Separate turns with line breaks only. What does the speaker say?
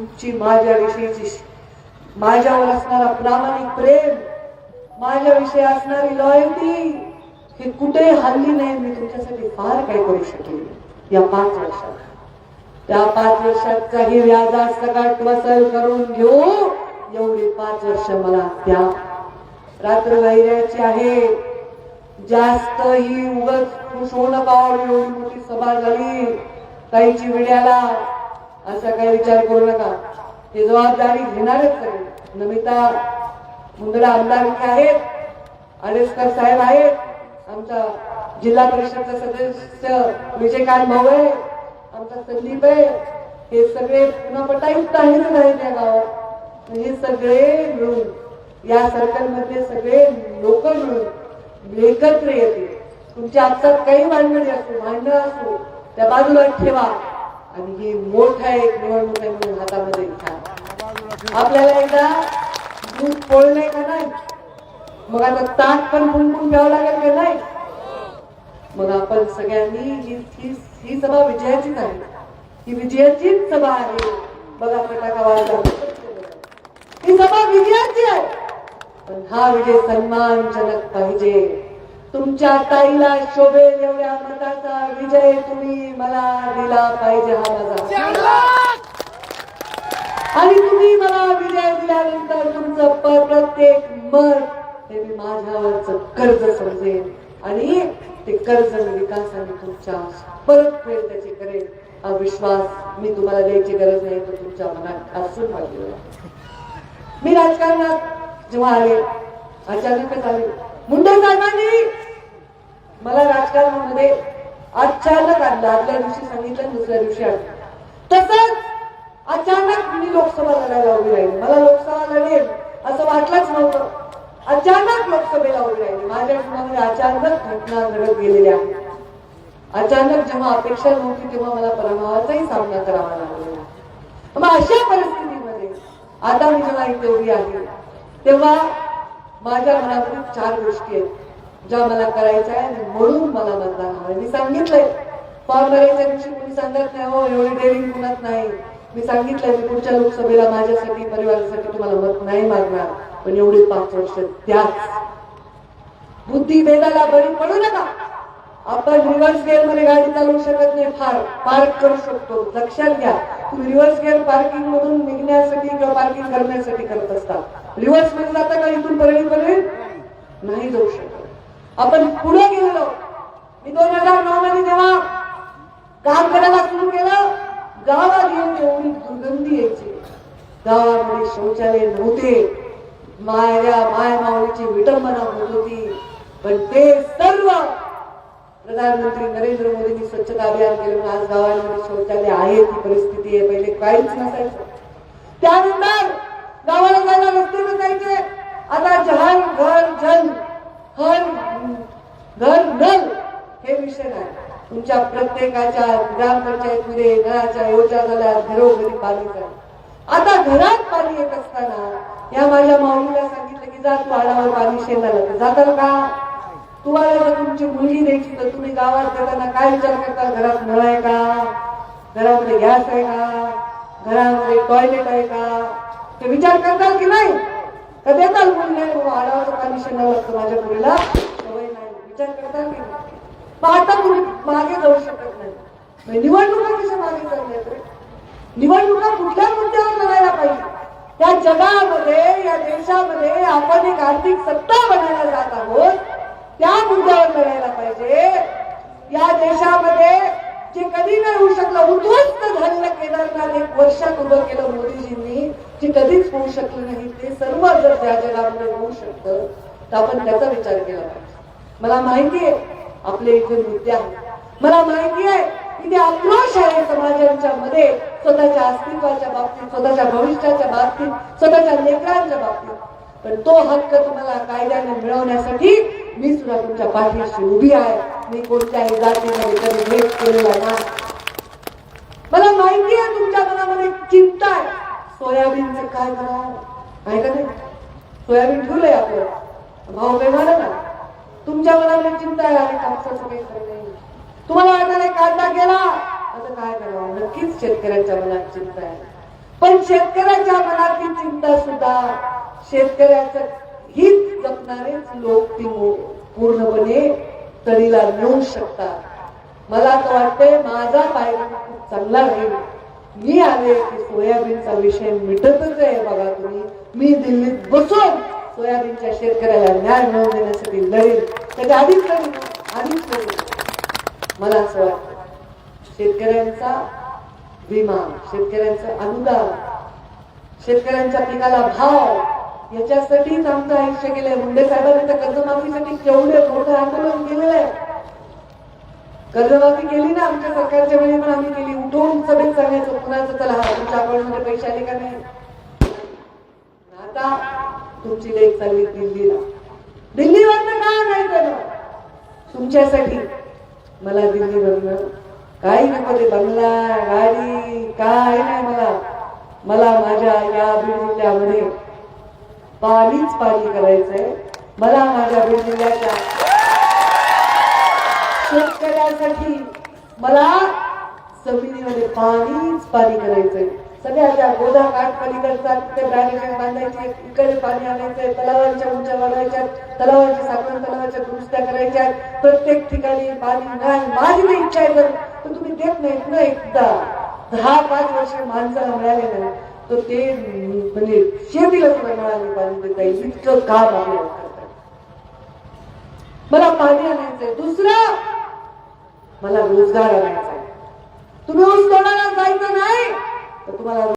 तुमची माझ्याविषयीची माझ्यावर असणारा प्रामाणिक प्रेम माझ्याविषयी असणारी लॉयल्टी हे कुठे हल्ली नाही मी तुमच्यासाठी फार काही करू शकेल. या पाच वर्षात. त्या पाच वर्षात काही व्याजा सगळ्यात वसल करून घेऊ. एवढे पाच वर्ष मला द्या. रात्र वैऱ्याची आहे. जास्त ही उगच खुश होणं पावली एवढी मोठी सभा झाली. काहीची विड्याला असा काही विचार करू नका. हे जबाबदारी घेणारच सगळे नमिता मुंदडा आमदार इथे आहेत. आडेसकर साहेब आहेत. आमचा जिल्हा परिषदचा सदस्य विजयकांत भाऊ आहे. आमचा संदीप आहे. हे सगळे पुन्हा पटायुक्त आहेत नाही त्या गावात. हे सगळे मिळून या सर्कलमधले सगळे लोक मिळून एकत्र येते. तुमच्या आजचा काही भांडणी असो भांडण असो त्या बाजूला ठेवा. आणि हे मोठा एक निवडणूक आहे म्हणून हातामध्ये घ्या आपल्याला एकदा दूध पोळलंय का नाही? मग आता ताक पण फुंकून घ्यावं लागेल का नाही? मग आपण सगळ्यांनी ही ही ही सभा विजयाचीच आहे. ही विजयाचीच सभा आहे. बघा फटाका वाजला ही सभा विजयाची आहे. पण हा विजय सन्मानजनक पाहिजे. तुमच्या ताईला शोभेल एवढ्या मताचा विजय तुम्ही मला दिला पाहिजे हा माझा. आणि तुम्ही मला विजय दिल्यानंतर तुमचं प्रत्येक मत हे मी माझ्यावरच कर्ज समजेल आणि ते कर्ज मी विकासाने तुमच्या परतफेड त्याची करेल हा विश्वास मी तुम्हाला द्यायची गरज नाही तर तुमच्या मनात असून पाहिजे मी राजकारणात जेव्हा आले अचानकच आले. मुंडे साहेबांनी मला राजकारणामध्ये अचानक आणलं. आदल्या दिवशी सांगितलं दुसऱ्या दिवशी आणलं. तसंच अचानक मी लोकसभा लढायला उभी राहील मला लोकसभा लढेल असं वाटलंच नव्हतं. अचानक लोकसभेला उभी राहिली माझ्या जीवनामध्ये अचानक घटना घडत गेलेल्या अचानक जेव्हा अपेक्षा नव्हती तेव्हा मला पराभवाचाही सामना करावा लागलेला मग अशा परिस्थितीमध्ये आता मी जेव्हा इथे उभी आहे तेव्हा माझ्या मनातील चार गोष्टी आहेत ज्या मला करायच्या आहे म्हणून मला मतदान हवं मी सांगितलंय फॉर्म भरायच्या दिवशी कोणी सांगत नाही हो एवढी डेअरिंग कुणात नाही. मी सांगितलंय मी पुढच्या लोकसभेला माझ्यासाठी परिवारासाठी तुम्हाला मत नाही मागणार पण एवढी पाच वर्ष त्याच बुद्धी भेदाला बळी पडू नका. आपण रिव्हर्स गेअरमध्ये गाडी चालवू शकत नाही. फार पार्क करू शकतो. लक्षात घ्या. तुम्ही रिव्हर्स गेअर पार्किंग मधून निघण्यासाठी किंवा पार्किंग करण्यासाठी करत असता. रिव्हर्समध्ये जाता का इथून पर्यंत नाही जाऊ शकत. आपण पुढे गेलेलो मी दोन हजार नऊ मध्ये जेव्हा काम करायला सुरू केलं गावात येऊन एवढी दुर्गंधी यायची. गावामध्ये शौचालय नव्हते. माया माय माऊलीची विटंबना होत होती. पण ते सर्व प्रधानमंत्री नरेंद्र मोदींनी स्वच्छता अभियान केलं. म्हणून आज गावांमध्ये शौचालय आहे ती परिस्थिती आहे. पहिले काहीच नसायचं. त्यानंतर गावाला जायला रस्ते जायचे आता जहान घर जल हर घर नल हे विषय नाही. तुमच्या प्रत्येकाच्या ग्रामपंचायतमध्ये घराच्या योजना झाल्या घरोघरी पाणी झालं. आता घरात पाणी येत असताना या माझ्या माऊलीला सांगितलं की जात पाण्यावर पाणी शेणाला तर जाताल का? तुम्हाला जर तुमची मुलगी द्यायची तर तुम्ही गावात जाताना काय विचार करता? घरात नळ आहे का? घरामध्ये गॅस आहे का? घरामध्ये टॉयलेट आहे का? ते विचार करताल की नाही? का देताल मुली आडावर पाणी माझ्या मुलीला. सवय नाही. विचार करताल की नाही? पाहता आता मागे जाऊ शकत नाही. म्हणजे निवडणुका कशा मागे चालल्यात रे निवडणुका कुठल्या मुद्द्यावर लढायला पाहिजे? त्या जगामध्ये या देशामध्ये आपण एक आर्थिक सत्ता बनायला जात आहोत. त्या मुद्द्यावर लढायला पाहिजे. या देशामध्ये जे कधी नाही होऊ शकलं उद्ध्वस्त झालेलं केदारनाथ एक वर्षात उभं केलं मोदीजींनी. जे कधीच होऊ शकलं नाही ते सर्व जर त्या जगामध्ये होऊ शकतं तर आपण त्याचा विचार केला पाहिजे. मला माहिती आहे आपले इथे मुद्दे आहेत. मला माहिती आहे की आक्रोश आहे समाजांच्या मध्ये स्वतःच्या अस्तित्वाच्या बाबतीत स्वतःच्या भविष्याच्या बाबतीत स्वतःच्या लेकरांच्या बाबतीत. पण तो हक्क तुम्हाला कायद्याने मिळवण्यासाठी मी सुद्धा तुमच्या पाठीशी उभी आहे. मी कोणत्याही जातीमध्ये कधी भेट केलेला नाही. मला माहिती आहे तुमच्या मनामध्ये चिंता आहे. सोयाबीनचं काय करावं आहे का नाही? सोयाबीन ठेवलंय आपलं. भाव काही म्हणा ना तुमच्या मनामध्ये चिंता आहे आणि कापसाचं काही नाही. तुम्हाला वाटत कांदा गेला. असं काय करावं? नक्कीच शेतकऱ्यांच्या मनात चिंता आहे. पण शेतकऱ्याच्या मनातली चिंता सुद्धा शेतकऱ्याचं हित जपणारेच लोक ती पूर्णपणे तरीला नेऊ शकतात. मला तर वाटतंय माझा पायरा खूप चांगला राहील. मी आले की सोयाबीनचा विषय मिटतच आहे बघा तुम्ही. मी दिल्लीत बसून सोयाबीनच्या शेतकऱ्याला न्याय मिळवून देण्यासाठी लढेल. त्याच्या आधीच लढेल. आधीच लढेल. मला असं वाटतं. शेतकऱ्यांचा विमा शेतकऱ्यांचं अनुदान शेतकऱ्यांच्या पिकाला भाव याच्यासाठीच आमचं आयुष्य गेलंय. मुंडे साहेबांनी तर कर्जमाफीसाठी केवढे मोठं आंदोलन केलेलं आहे. कर्जमाफी केली ना आमच्या सरकारच्या वेळी पण आम्ही केली पैसे आले का नाही? आता तुमची लेख चालली दिल्लीला. दिल्लीवर का नाही केलं तुमच्यासाठी. मला दिल्लीवरनं काही नको ते बंगला गाडी काय नाही मला. मला माझ्या या बिल्डिंगमध्ये पाणीच पाणी करायचंय. मला माझ्या बिल्डिंगाच्या शेतकऱ्यासाठी मला जमिनीमध्ये पाणीच पाणी करायचंय. सगळ्याच्या गोदा काठ पलीकडचा ते बॅरिकेड बांधायचे इकडे पाणी आणायचंय तलावांच्या उंच्या वाढवायच्या तलावांच्या साखर तलावाच्या दुरुस्त्या करायच्या. प्रत्येक ठिकाणी पाणी नाही माझी नाही इच्छा आहे पण तुम्ही देत नाहीत ना एकदा. दहा पाच वर्ष माणसाला मिळाले नाही. तर ते म्हणजे शेतीला सुद्धा मिळाले पाणी देता येईल. इतकं काम आपल्याला मला पाणी आणायचंय. दुसरं मला रोजगार आणायचा आहे तुम्ही ऊस तोडायला जायचं नाही. 何?